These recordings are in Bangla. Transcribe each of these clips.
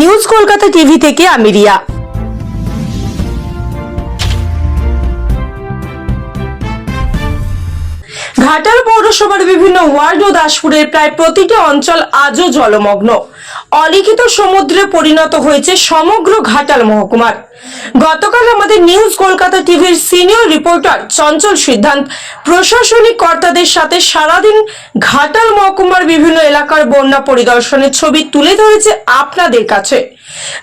নিউজ কলকাতা টিভি থেকে আমি রিয়া। ঘাটাল পৌরসভার বিভিন্ন ওয়ার্ড ও দাসপুরের প্রায় প্রতিটি অঞ্চল আজও জলমগ্ন। অলিখিত সমুদ্রে পরিণত হয়েছে সমগ্র ঘাটাল মহকুমার। গতকাল আমাদের নিউজ কলকাতা টিভির সিনিয়র রিপোর্টার চঞ্চল সিদ্ধান্ত, প্রশাসনিক কর্তাদের সাথে সারাদিন ঘাটাল মহকুমার বিভিন্ন এলাকার বন্যা পরিদর্শনের ছবি তুলে ধরেছে আপনাদের কাছে।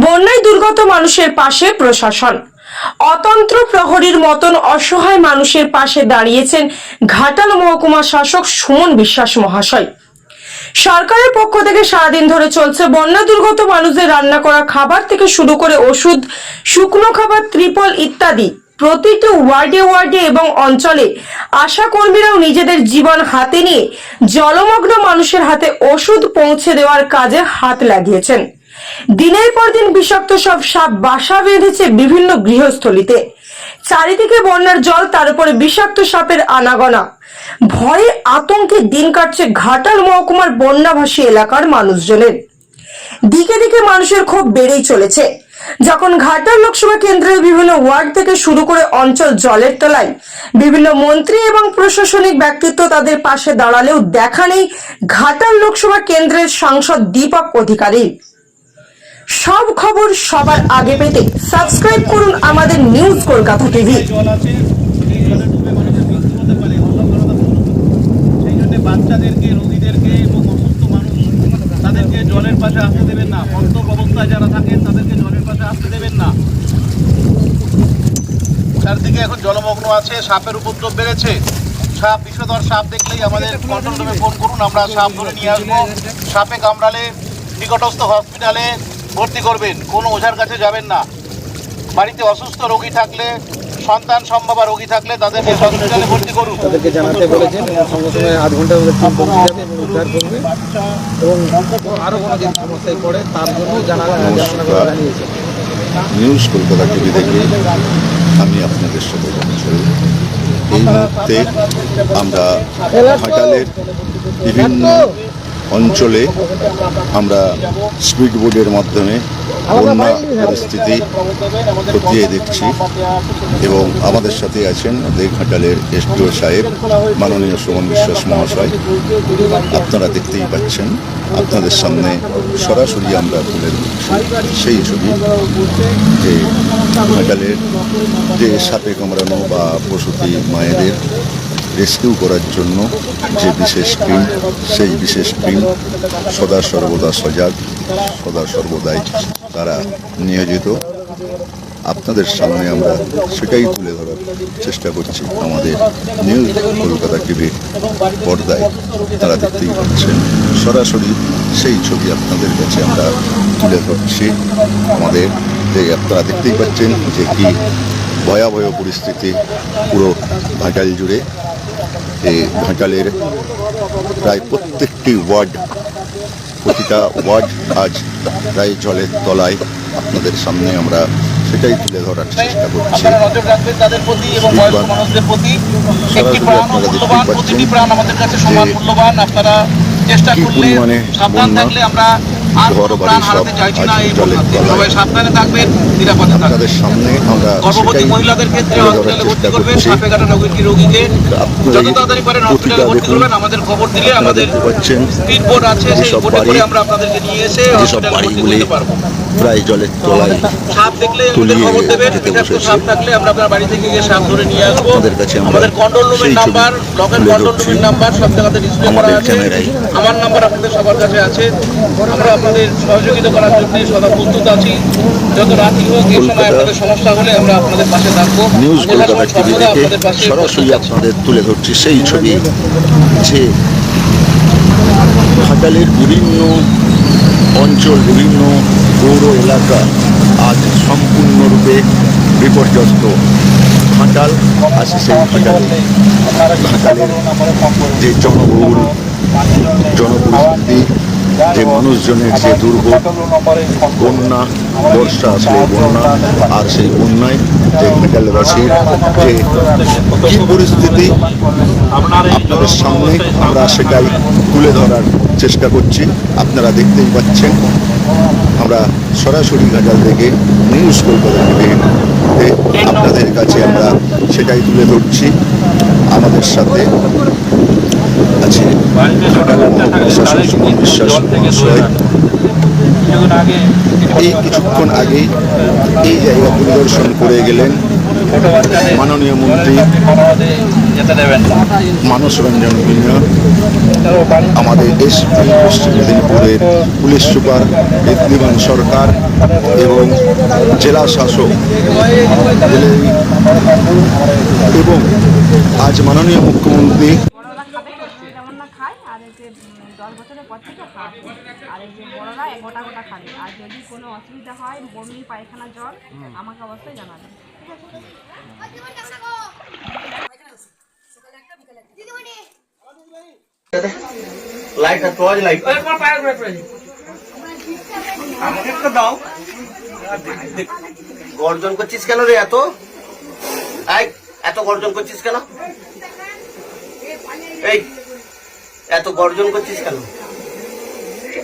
বন্যায় দুর্গত মানুষের পাশে প্রশাসন। অতন্ত্র প্রহরীর মতন অসহায় মানুষের পাশে দাঁড়িয়েছেন ঘাটাল মহকুমা শাসক সুমন বিশ্বাস মহাশয়। সরকারের পক্ষ থেকে সারাদিন ধরে চলছে বন্যা দুর্গত মানুষদের রান্না করা খাবার থেকে শুরু করে ওষুধ, শুকনো খাবার, ত্রিপল ইত্যাদি প্রতিটি ওয়ার্ডে ওয়ার্ডে এবং অঞ্চলে আশা কর্মীরাও নিজেদের জীবন হাতে নিয়ে জলমগ্ন মানুষের হাতে ওষুধ পৌঁছে দেওয়ার কাজে হাত লাগিয়েছেন। দিনের পর দিন বিষাক্ত সব সাপ বাসা বেঁধেছে বিভিন্ন গৃহস্থলিতে। চারিদিকে বন্যার জল, তার উপরে বিষাক্ত সাপের আনাগোনা। ভয়ে আতঙ্কে দিন কাটছে ঘাটাল মহকুমার বন্যাভাসী এলাকার মানুষজনের। দিকে দিকে মানুষের ক্ষোভ বেড়েই চলেছে। যখন ঘাটাল লোকসভা কেন্দ্রের বিভিন্ন ওয়ার্ড থেকে শুরু করে অঞ্চল জলের তলায় বিভিন্ন মন্ত্রী এবং প্রশাসনিক ব্যক্তিত্ব তাদের পাশে দাঁড়ালেও দেখা নেই ঘাটাল লোকসভা কেন্দ্রের সাংসদ দীপক অধিকারী। সব খবর সবার আগে পেতে সাবস্ক্রাইব করুন আমাদের নিউজ কলকাতা টিভি জল আছে জলে ডুবে মানুষের মৃত্যু হতে পারে সেই জন্য বাচ্চাদেরকে, রোগীদেরকে এবং অসুস্থ মানুষ, তাদেরকে জলের পাশে আসতে দেবেন না। অন্তর অবস্থায় যারা থাকেন, তাদেরকে জলের পাশে আসতে দেবেন না। চারদিকে এখন জলমগ্ন আছে, সাপের উপদ্রব বেড়েছে। সাপ, বিষধর সাপ দেখলেই আমাদের কন্ট্রোল ফোন করুন, আমরা সাপ ধরে নিয়ে আসব। সাপে কামড়ালে নিকটস্থ হসপিটালে ভর্তি করবেন, কোনো ওঝার কাছে যাবেন না। বাড়িতে অসুস্থ রোগী থাকলে সন্তান সম্ভাবা রোগী থাকলে তাদেরকে হসপিটালে ভর্তি করুন। তাদেরকে জানাতে বলেছেন সঙ্গে সঙ্গে আধ ঘণ্টার মধ্যে টিম পৌঁছে যাবে এবং উদ্ধার করবে। এবং আরও কোনো যদি সমস্যায় পড়ে তার জন্য জানা জানিয়েছে। নিউজ কলকাতা টিভি থেকে আমি আপনাদের সাথে জনছড়ি এই মুহূর্তে আমরা ঘাটালের বিভিন্ন অঞ্চলে আমরা স্পিড বোর্ডের মাধ্যমে বন্যা পরিস্থিতি খতিয়ে দেখছি এবং আমাদের সাথে আছেন আমাদের ঘাটালের এসডিও সাহেব মাননীয় সুমন বিশ্বাস মহাশয়। আপনারা দেখতেই পাচ্ছেন আপনাদের সামনে সরাসরি আমরা তুলে ধরছি সেই ছবি যে ঘাটালের যে সাপে কামড়ানো বা প্রসূতি মায়েদের রেস্কিউ করার জন্য যে বিশেষ টিম সেই বিশেষ টিম সদা সর্বদা সজাগ সদা সর্বদাই তারা নিয়োজিত। আপনাদের সামনে আমরা সেটাই তুলে ধরার চেষ্টা করছি আমাদের নিউজ কলকাতা টিভির পর্দায়। তারা দেখতেই পাচ্ছেন, সরাসরি সেই ছবি আপনাদের কাছে আমরা তুলে ধরছি। আমাদের যে আপনারা দেখতেই পাচ্ছেন যে কি ভয়াবহ পরিস্থিতি পুরো ঘাটাল জুড়ে। এই ঘাটালের প্রায় প্রত্যেকটি ওয়ার্ড প্রতিটা ওয়ার্ড আজ প্রায় জলের তলায় আপনাদের সামনে আমরা সেটাই তুলে ধরার চেষ্টা করছি। আপনারা দেখতেই মূল্যবান পাচ্ছেন যে চেষ্টা কি করলে পরিমাণে সাবধান বন্যা, থাকলে আমরা আর প্রাণ হারাতে চাইছি না এই জলের সবাই সাবধানে থাকবেন নিরাপদে থাকবেন। সামনে আমরা গর্ভবতী মহিলাদের ক্ষেত্রে হসপিটালে ভর্তি করবেন সাপে কাটা রোগীকে রোগীকে যত তাড়াতাড়ি পারেন হসপিটালে ভর্তি করবেন আমাদের খবর দিলে আমাদের স্পিড বোর্ড আছে সেই বোর্ডে করে আমরা আপনাদেরকে নিয়ে এসে হসপিটালে ভর্তি করতে পারব। প্রায় জলের তলায় তুলিয়ে যেতে বসেছি। সাপ থাকলে আমরা আপনার বাড়ি গিয়ে সাপ ধরে নিয়ে আসব। আপনাদের কাছে আমরা আমাদের কন্ট্রোল রুমের সেই ছবি নাম্বার ব্লকের তুলে কন্ট্রোল ধরছি। রুমের নাম্বার সব জায়গাতে ডিসপ্লে করা আমাদের আছে। ক্যামেরায়। আমার নাম্বার আপনাদের সবার কাছে আছে। আমরা আপনাদের সহযোগিতা করার জন্য সদা প্রস্তুত আছি। যত রাতি হোক এই সময় আপনাদের সমস্যা হলে আমরা আপনাদের পাশে থাকব। নিউজ কলকাতা টিভি থেকে সরাসরি আপনাদের তুলে ধরছি সেই ছবি যে ঘাটালের বিভিন্ন অঞ্চল বিভিন্ন পৌর এলাকা আজ সম্পূর্ণরূপে বিপর্যস্ত। ঘাটাল আছে সেই ঘাটালে। ঘাটালের যে জনবহুল জনপরিস্থিতি যে মানুষজনের যে দুর্ভোগ বন্যা বর্ষা আসলে বন্যা আর সেই বন্যায় যে যে কি পরিস্থিতি আপনাদের সামনে, আমরা সেটাই তুলে ধরার চেষ্টা করছি। আপনারা দেখতেই পাচ্ছেন, আমরা সরাসরি ঘাটাল থেকে নিউজ কলকাতা টিভিতে আপনাদের কাছে আমরা সেটাই তুলে ধরছি। আমাদের সাথে আছে ঘাটাল বিশ্বাস এই কিছুক্ষণ আগে এই জায়গা পরিদর্শন করে গেলেন মাননীয় মন্ত্রী মানস রঞ্জন ভূঁইয়া আমাদের এসপি পশ্চিম মেদিনীপুরের পুলিশ সুপার ঋদ্ধিমান সরকার এবং জেলা শাসক এবং আজ মাননীয় মুখ্যমন্ত্রী বড়রা খাবে যেমন না খায় আর এই যে উম, দশ বছরের পর থেকে খাওয়াবে আর এই যে বড়রা গোটা গোটা খাবে। আর যদি কোনো অসুবিধা হয় বমি পায়খানা জল আমাকে অবশ্যই জানাবেন। টর্চ লাইট আমাকে একটা দাও। গর্জন করছিস কেন রে এত? এই এত গর্জন করছিস কেন? এই এত গর্জন করছিস কেন?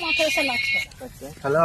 বড়িটা লেগে যাচ্ছে হ্যালো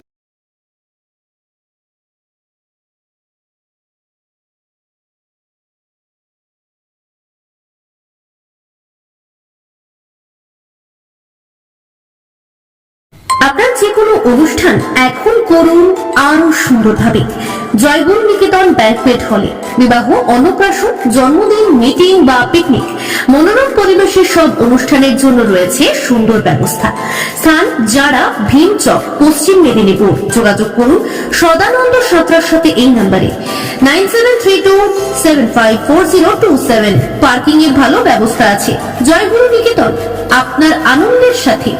আপনার যে কোনো অনুষ্ঠান এখন করুন আরও সুন্দরভাবে। জয়গুরু নিকেতন ব্যাংকুয়েট হলে। বিবাহ, অন্নপ্রাশন, জন্মদিন, মিটিং বা পিকনিক। মনোরম পরিবেশের সব অনুষ্ঠানের জন্য রয়েছে সুন্দর ব্যবস্থা। স্থান যারা ভীমচক পশ্চিম মেদিনীপুর। যোগাযোগ করুন সদানন্দ সাঁতরার সাথে এই নাম্বারে। Nine seven three two seven five four zero two seven. Parking এর ভালো ব্যবস্থা আছে। জয়গুরু নিকেতন, আপনার আনন্দের সাথে।